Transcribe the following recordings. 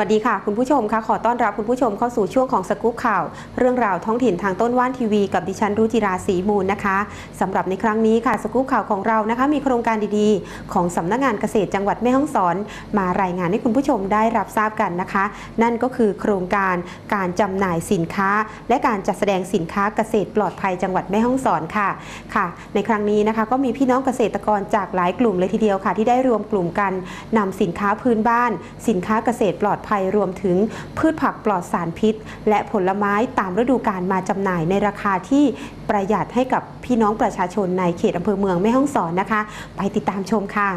สวัสดีค่ะ คุณผู้ชมค่ะขอต้อนรับคุณผู้ชมเข้าสู่ช่วงของสกู๊ปข่าว เรื่องราวท้องถิ่นทางต้นว่านทีวี กับดิฉันรุจิราศรีมูลนะคะสำหรับในครั้งนี้ค่ะสกู๊ปข่าวของเรานะคะ มีโครงการดีๆ ของสำนักงานเกษตรจังหวัดแม่ฮ่องสอน มารายงานให้คุณผู้ชมได้รับทราบกันนะคะ นั่นก็คือโครงการการจำหน่ายสินค้า และการจัดแสดงสินค้าเกษตรปลอดภัยจังหวัดแม่ฮ่องสอนค่ะค่ะ ในครั้งนี้นะคะก็มีพี่น้องเกษตรกรจากหลายกลุ่มเลยทีเดียวค่ะ ที่ได้รวมกลุ่มกันนำสินค้าพื้นบ้าน สินค้าเกษตรปลอดภัยรวมถึงพืชผักปลอดสารพิษ และผลไม้ตามฤดูกาลมาจำหน่ายในราคาที่ประหยัดให้กับพี่น้องประชาชนในเขตอำเภอเมืองแม่ฮ่องสอนนะคะ ไปติดตามชมค่ะ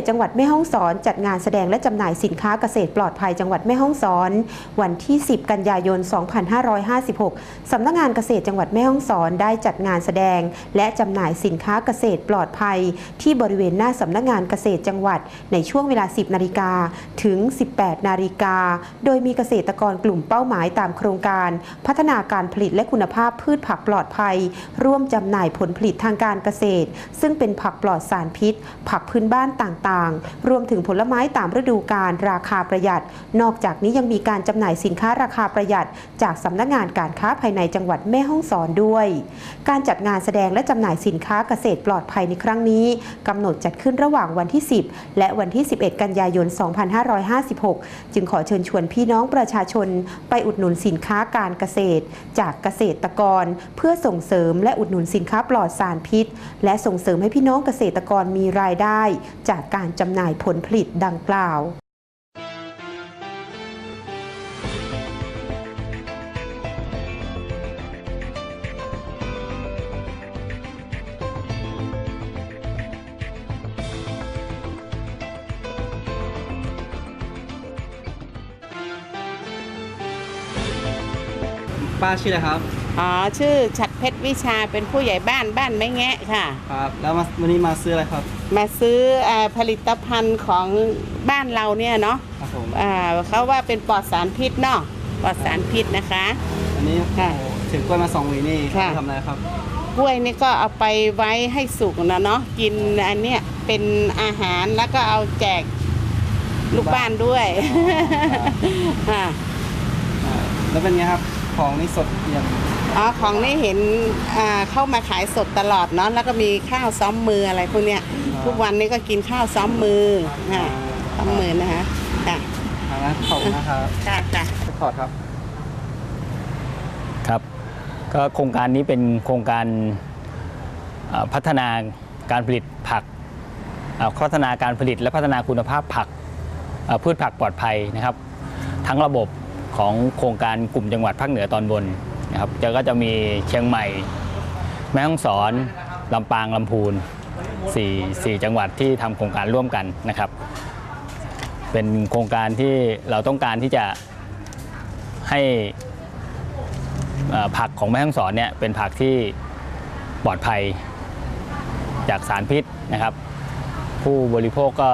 ตรจังหวัดแม่ฮ่องสอน จัดงานแสดงและจำหน่ายสินค้าเกษตรปลอดภัยจังหวัดแม่ฮ่องสอน วันที่ 10 กันยายน 2556 สำนักงานเกษตรจังหวัดแม่ฮ่องสอนได้จัดงานแสดง และจำหน่ายสินค้าเกษตรปลอดภัย ที่บริเวณหน้าสำนักงานเกษตรจังหวัดในช่วงเวลา 10 นาฬิกาถึง 18 นาฬิกา โดยมีเกษตรกรกลุ่มเป้าหมายตามโครงการ พัฒนาการผลิตและคุณภาพพืชผักปลอดภัย ร่วมจำหน่ายผลผลิตทางการเกษตร ซึ่งเป็นผักปลอดสารพิษ ผักพื้นบ้านต่างๆ รวมถึงผลไม้ตามฤดูกาลราคาประหยัด นอกจากนี้ยังมีการจำหน่ายสินค้าราคาประหยัด จากสำนักงานการค้าภายในจังหวัดแม่ฮ่องสอนด้วย การจัดงานแสดงและจำหน่ายสินค้าเกษตรปลอดภัยในครั้งนี้กำหนดจัดขึ้นระหว่างวันที่ 10 และวันที่ 11 กันยายน 2556 จึงขอเชิญชวนพี่น้องประชาชน ไปอุดหนุนสินค้าการเกษตร จากเกษตรกร เพื่อส่งเสริมและอุดหนุนสินค้าปลอดสารพิษ และส่งเสริมให้พี่น้องเกษตรกรมีรายได้ จากการจำหน่ายผลผลิตดังกล่าวป้าชื่ออะไรครับ อ๋อ ชื่อฉัด เพชรวิชาเป็นผู้ใหญ่บ้านบ้านไม่แงะค่ะ ครับ แล้วมาวันนี้มาซื้ออะไรครับ มาซื้ออาผลิตภัณฑ์ของบ้านเราเนี่ยเนาะครับผม อ่าเขาว่าเป็นปลอดสารพิษเนาะปลอดสารพิษนะคะ อันนี้ค่ะโอ้โหถือกล้วยมาสองหวีนี่ค่ะ ทำอะไรครับ กล้วยนี่ก็เอาไปไว้ให้สุกนะเนาะกินอันเนี้ยเป็นอาหารแล้วก็เอาแจกลูกบ้านด้วยค่ะ อ่าแล้วเป็นไงครับ ของนี่สดอย่าง อ๋อของนี่เห็นอ่าเข้ามาขายสดตลอดเนาะแล้วก็มีข้าวซ้อมมืออะไรพวกเนี้ยทุกวันนี้ก็กินข้าวซ้อมมือค่ะซ้อมมือนะคะค่ะทางนั้นขอบคุณนะครับค่ะค่ะถอดครับ ครับ ก็โครงการนี้เป็นโครงการเอ่อพัฒนาการผลิตผักเอ่อพัฒนาการผลิตและพัฒนาคุณภาพผักเอ่อพืชผักปลอดภัยนะครับ ทั้งระบบของโครงการกลุ่มจังหวัดภาคเหนือตอนบน นะครับจะก็จะมีเชียงใหม่ แม่ฮ่องสอนลำปางลำพูนสี่จังหวัดที่ทำโครงการร่วมกันนะครับ เป็นโครงการที่เราต้องการที่จะให้ผักของแม่ฮ่องสอนเนี่ยเป็นผักที่ปลอดภัยจากสารพิษนะครับ ผู้บริโภคก็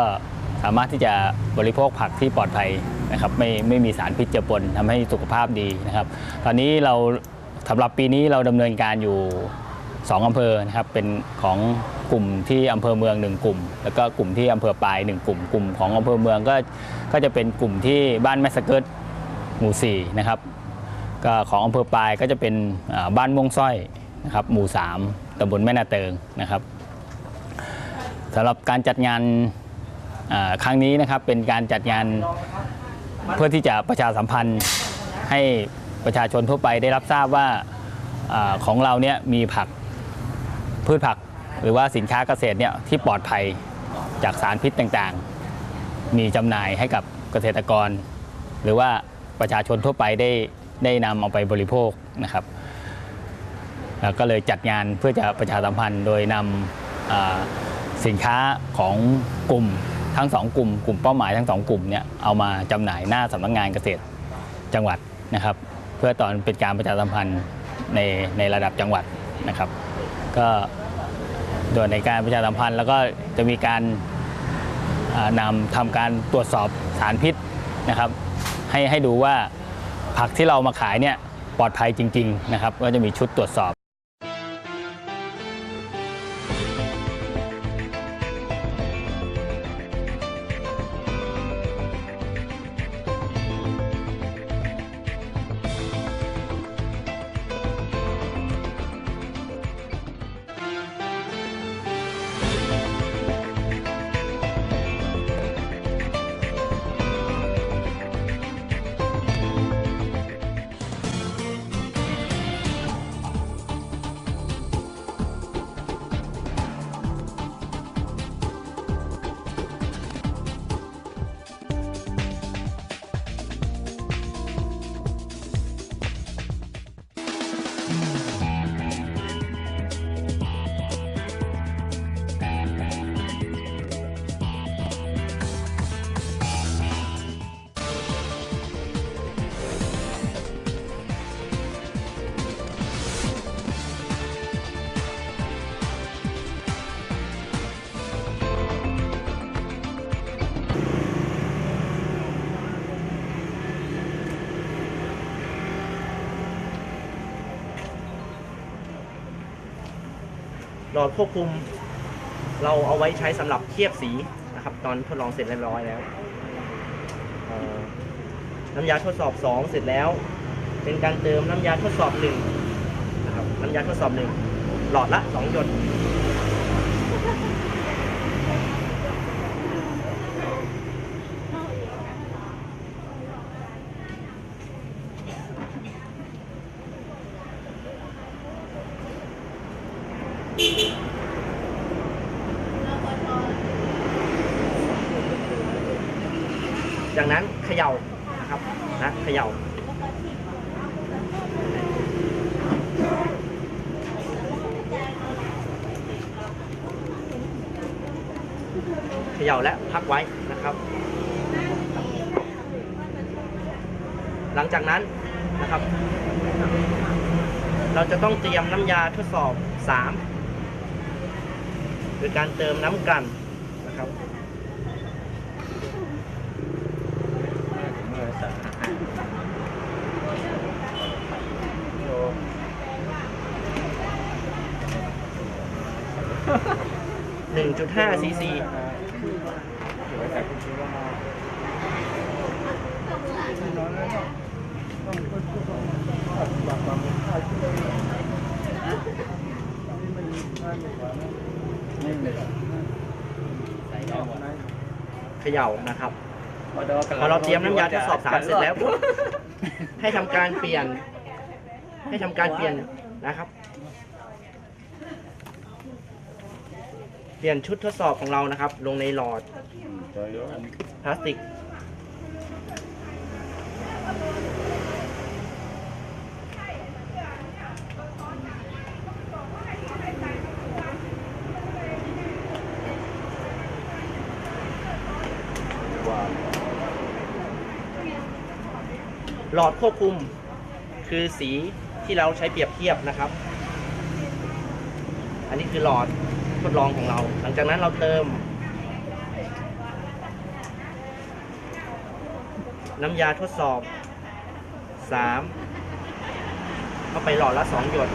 สามารถที่จะบริโภคผักที่ปลอดภัย นะครับไม่ไม่มีสารพิษเจือปนทำให้สุขภาพดีนะครับ ตอนนี้เราสำหรับปีนี้เราดำเนินการอยู่ 2อำเภอนะครับเป็นของกลุ่มที่อำเภอเมือง 1 กลุ่ม แล้วก็กลุ่มที่อำเภอปลาย 1 กลุ่ม กลุ่มของอำเภอเมืองก็ก็จะเป็นกลุ่มที่บ้านแม่สะเกิดหมู่4นะครับก็ของอำเภอปลายก็จะเป็นบ้านม่วงสร้อยนะครับหมู่ 3ตำบลแม่นาเติงนะครับสำหรับการจัดงานครั้งนี้นะครับเป็นการจัดงาน เพื่อที่จะประชาสัมพันธ์ให้ประชาชนทั่วไปได้รับทราบว่าอของเราเนี่ยมีผักพืชผักหรือว่าสินค้าเกษตรเนี่ยที่ปลอดภัยจากสารพิษต่างๆ มีจำหน่ายให้กับเกษตรกร หรือว่าประชาชนทั่วไปได้ได้นำเอาไปบริโภคนะครับแล้วก็เลยจัดงานเพื่อจะประชาสัมพันธ์โดยนำสินค้าของกลุ่ม ทั้งสองกลุ่มกลุ่มเป้าหมายทั้งสองกลุ่มเนี่ยเอามาจำหน่ายหน้าสำนักงานเกษตรจังหวัดนะครับ เพื่อตอนเป็นการประชาสัมพันธ์ในในระดับจังหวัดนะครับ ก็โดยในการประชาสัมพันธ์ แล้วก็จะมีการอ่านำทำการตรวจสอบสารพิษนะครับ ให้ให้ดูว่าผักที่เรามาขายเนี่ยปลอดภัยจริง ๆ นะครับ ก็จะมีชุดตรวจสอบ หลอดควบคุม เราเอาไว้ใช้สำหรับเทียบสีนะครับ ตอนทดลองเสร็จเรียบร้อยแล้วน้ำยาทดสอบ 2 เสร็จแล้ว เป็นการเติมน้ำยาทดสอบ1นะครับน้ำยาทดสอบ 1 หลอดละ 2 หยด จากนั้นเขย่านะครับนะเขย่าเขย่าและพักไว้นะครับ หลังจากนั้นนะครับ เราจะต้องเตรียมน้ำยาทดสอบ3โดยการเติมน้ำกลั่นนะครับ หนึ่งจุดห้าซีซีเขย่านะครับพอเราเตรียมน้ำยาทดสอบสารเสร็จแล้วปุ๊บให้ทำการเปลี่ยน ให้ทำการเปลี่ยนนะครับ เปลี่ยนชุดทดสอบของเรานะครับ ลงในหลอดพลาสติก หลอดควบคุมคือสีที่เราใช้เปรียบเทียบนะครับ อันนี้คือหลอด ทดลองของเรา หลังจากนั้นเราเติม น้ำยาทดสอบ 3 เข้าไปหลอดละ 2 หยด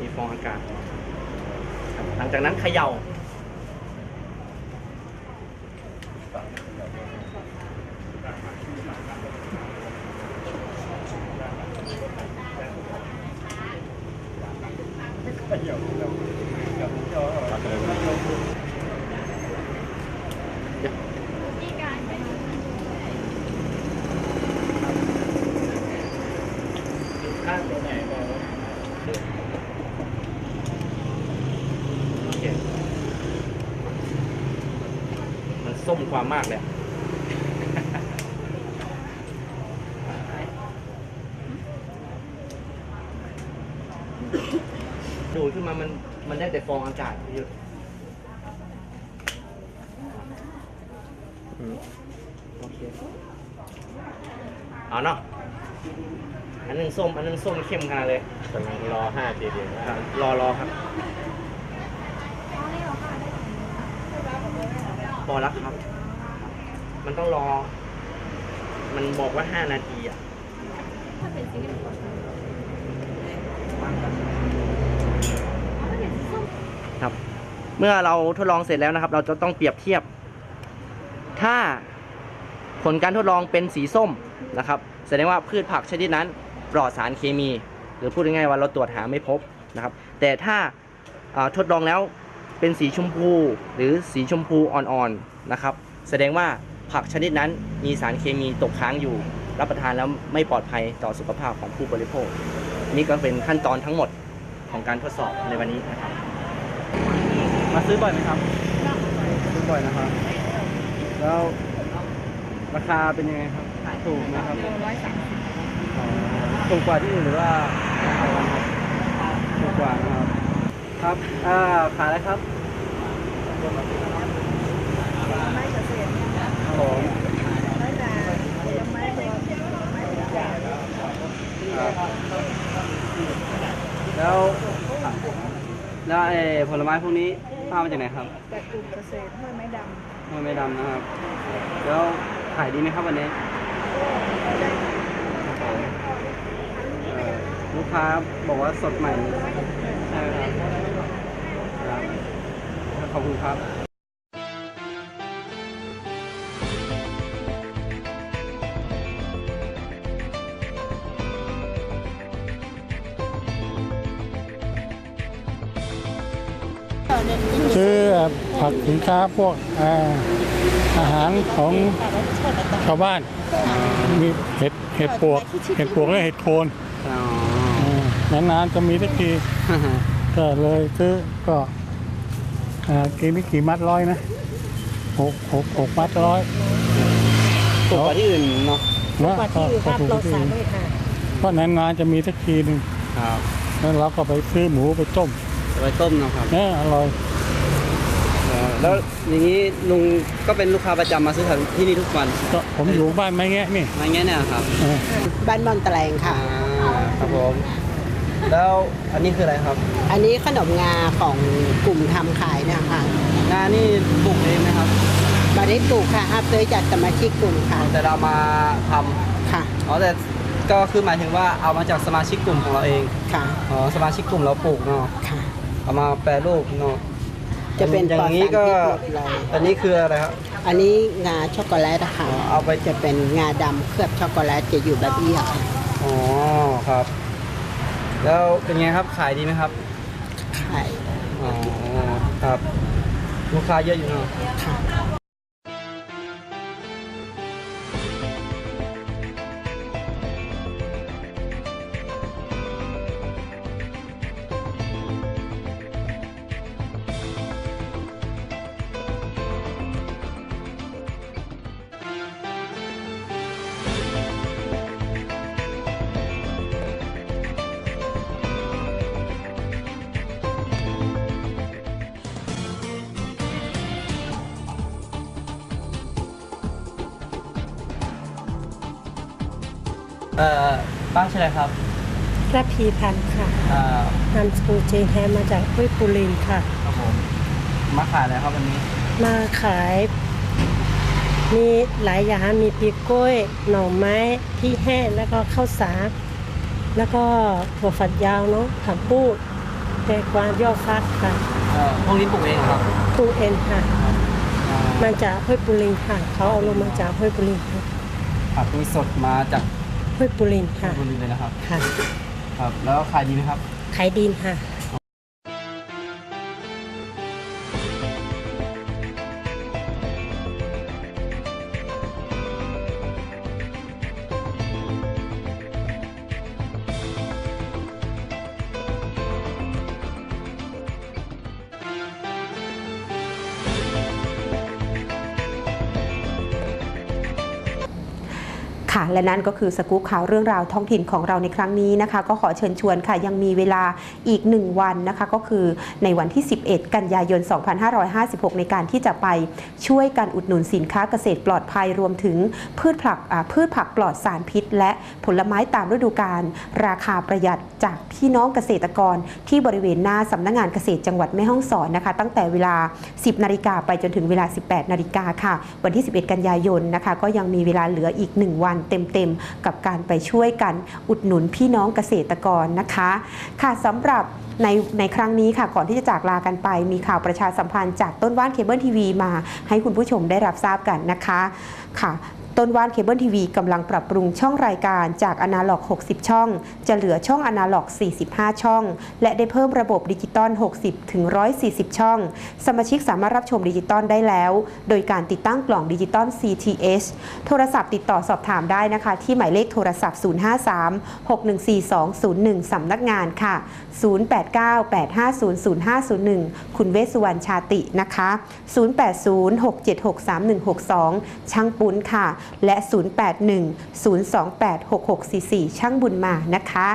มีฟองอากาศ หลังจากนั้นเขย่า มความมากเลยดูขึ้นมามันมันได้แต่ฟองอากาศเยอะอเเอาเนาะอันนึงส้ม อันนึงส้มเข้มขนาดเลยกำลังรอห้าเดียวรอรอครับ พอแล้วครับ มันต้องรอ มันบอกว่าห้านาทีอะครับ เมื่อเราทดลองเสร็จแล้วนะครับ เราจะต้องเปรียบเทียบ ถ้าผลการทดลองเป็นสีส้มนะครับ แสดงว่าพืชผักชนิดนั้นปลอดสารเคมี หรือพูดง่ายๆว่าเราตรวจหาไม่พบนะครับ แต่ถ้าอ่าทดลองแล้ว เป็นสีชมพูหรือสีชมพูอ่อนๆนะครับ แสดงว่าผักชนิดนั้นมีสารเคมีตกค้างอยู่ รับประทานแล้วไม่ปลอดภัยต่อสุขภาพของผู้บริโภค นี่ก็เป็นขั้นตอนทั้งหมดของการทดสอบในวันนี้นะครับ มาซื้อบ่อยไหมครับซื้อบ่อยนะครับ แล้วราคาเป็นยังไงครับถูกไหมครับร้อยสามถูกกว่าที่อื่นหรือว่าถูกกว่านะครับ ครับ อ่า ขายอะไรครับครับผมครับแล้วแล้วไอ้ผลไม้พวกนี้ป้ามาจากไหนครับจากกลุ่มเกษตรห้วยไม้ดห้วยไม่ดำนะครับ แล้วขายดีไหมครับวันนี้เอ่อลูกค้าบอกว่าสดใหม่ใช่ไหมครับครับ ขอบคุณครับซื้อผักสินค้าพวกอ่าอาหารของชาวบ้าน มีเห็ดเห็ดปวก เห็ดปวกและเห็ดโคนอ๋ออ่านานๆจะมีสักทีก็เลยซื้อก็ อ่ากินนี่กี่มัดร้อยนะหกหกหกมัดร้อยถูกกว่าที่อื่นเนาะนะก็ก็ถูกที่อื่นเพราะนานๆจะมีสักทีหนึ่งครับแล้วเราก็ไปซื้อหมูไปต้มเอาไปต้มเนาะครับเนี่ยอร่อยเออแล้วอย่างนี้ลุงก็เป็นลูกค้าประจำมาซื้อของที่นี่ทุกวันก็ผมอยู่บ้านไม้แงะนี่ไม่งั้นเนี่ยครับเออำบ้านม่อนแตลงค่ะอ่าครับผม แล้วอันนี้คืออะไรครับ อันนี้ขนมงาของกลุ่มทำขายเนะคะงานนี่ปลูกเองไหมครับมาได้ปลูกค่ะอาซื้อจากสมาชิกกลุ่มค่ะ แต่เรามาทำค่ะ อ๋อแต่ก็คือหมายถึงว่าเอามาจากสมาชิกกลุ่มของเราเอง ค่ะ อ๋อสมาชิกกลุ่มเราปลูกเนาะ ค่ะ เอามาแปรรูปเนาะจะเป็นอย่างนี้ก็ ปลอดสารพิษหมดเลย อันนี้คืออะไรครับ อันนี้งาช็อกโกแลตนะคะอ๋อเอาไป จะเป็นงาดำเคลือบช็อกโกแลตจะอยู่แบบเอี้ยค่ะ อ๋อครับ แล้วเป็นไงครับขายดีไหมครับ ขาย อ๋อ ครับ ลูกค้าเยอะอยู่เนาะ ค่ะ ป้าชื่ออะไรครับระพีพันธ์ค่ะอ่านามสกุลเจนแฮมมาจากห้วยปูลินค่ะ ครับผมมาขายอะไรครับวันนี้มาขาย มีหลายอย่างมีปีกล้วยหน่อไม้ที่แห้งแล้วก็ข้าวสารแล้วก็ถั่วฝักยาวเนาะผักบุ้งแตงกวาย่อฟักค่ะเอ่อพวกนี้ปลูกเองเหรอครับปลูกเอ็นค่ะอ่ามาจากห้วยปูลินค่ะ เขาเอาลงมาจากห้วยปูลินค่ะ ผักนี้สดมาจาก ห้วยปูลินค่ะ บุรีเลยนะครับ ค่ะ ครับ แล้วขายดีไหมครับ ขายดีค่ะ ค่ะ และนั่นก็คือสกู๊ปข่าวเรื่องราวท้องถิ่นของเราในครั้งนี้นะคะ ก็ขอเชิญชวนค่ะ ยังมีเวลาอีก 1 วันนะคะ ก็คือในวันที่ 11 กันยายน 2556 ในการที่จะไปช่วยกันอุดหนุนสินค้าเกษตรปลอดภัยรวมถึงพืชผักพืชผักปลอดสารพิษ และผลไม้ตามฤดูกาลราคาประหยัดจากพี่น้องเกษตรกร ที่บริเวณหน้าสำนักงานเกษตรจังหวัดแม่ฮ่องสอนนะคะ ตั้งแต่เวลา 10 นาฬิกาไปจนถึงเวลา 18 นาฬิกาค่ะ วันที่ 11 กันยายนนะคะ ก็ยังมีเวลาเหลืออีก 1 วันเต็มๆ กับการไปช่วยกันอุดหนุนพี่น้องเกษตรกรนะคะ ค่ะสำหรับในในครั้งนี้ค่ะก่อนที่จะจากลากันไป มีข่าวประชาสัมพันธ์จากต้นว่านเคเบิลทีวีมาให้คุณผู้ชมได้รับทราบกันนะคะค่ะ ต้นว่านเคเบิลทีวีกำลังปรับปรุงช่องรายการจากอนาล็อก 60 ช่อง จะเหลือช่องอนาล็อก 45 ช่อง และได้เพิ่มระบบดิจิตอล 60 ถึง 140 ช่อง สมาชิกสามารถรับชมดิจิตอลได้แล้ว โดยการติดตั้งกล่องดิจิตอล CTH โทรศัพท์ติดต่อสอบถามได้นะคะ ที่หมายเลขโทรศัพท์ 053 614 201 สำนักงานค่ะ 089-850-0501 คุณเวสสุวรรณชาตินะคะ 080-676-3162 ช่างปุ้นค่ะและ 081-028-6644 ช่างบุญมานะคะ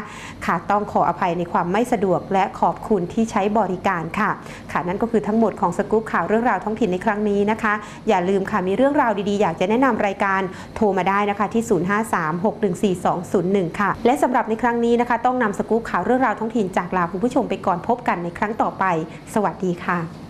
ค่ะต้องขออภัยในความไม่สะดวกและขอบคุณที่ใช้บริการค่ะ ค่ะนั่นก็คือทั้งหมดของสกู๊ปข่าวเรื่องราวท้องถิ่นในครั้งนี้นะคะ อย่าลืมค่ะมีเรื่องราวดีๆ อยากจะแนะนำรายการโทรมาได้นะคะที่ 053-614-201 ค่ะ และสำหรับในครั้งนี้นะคะ ต้องนำสกู๊ปข่าวเรื่องราวท้องถิ่นจากลาคุณผู้ชมไปก่อนพบกันในครั้งต่อไป สวัสดีค่ะ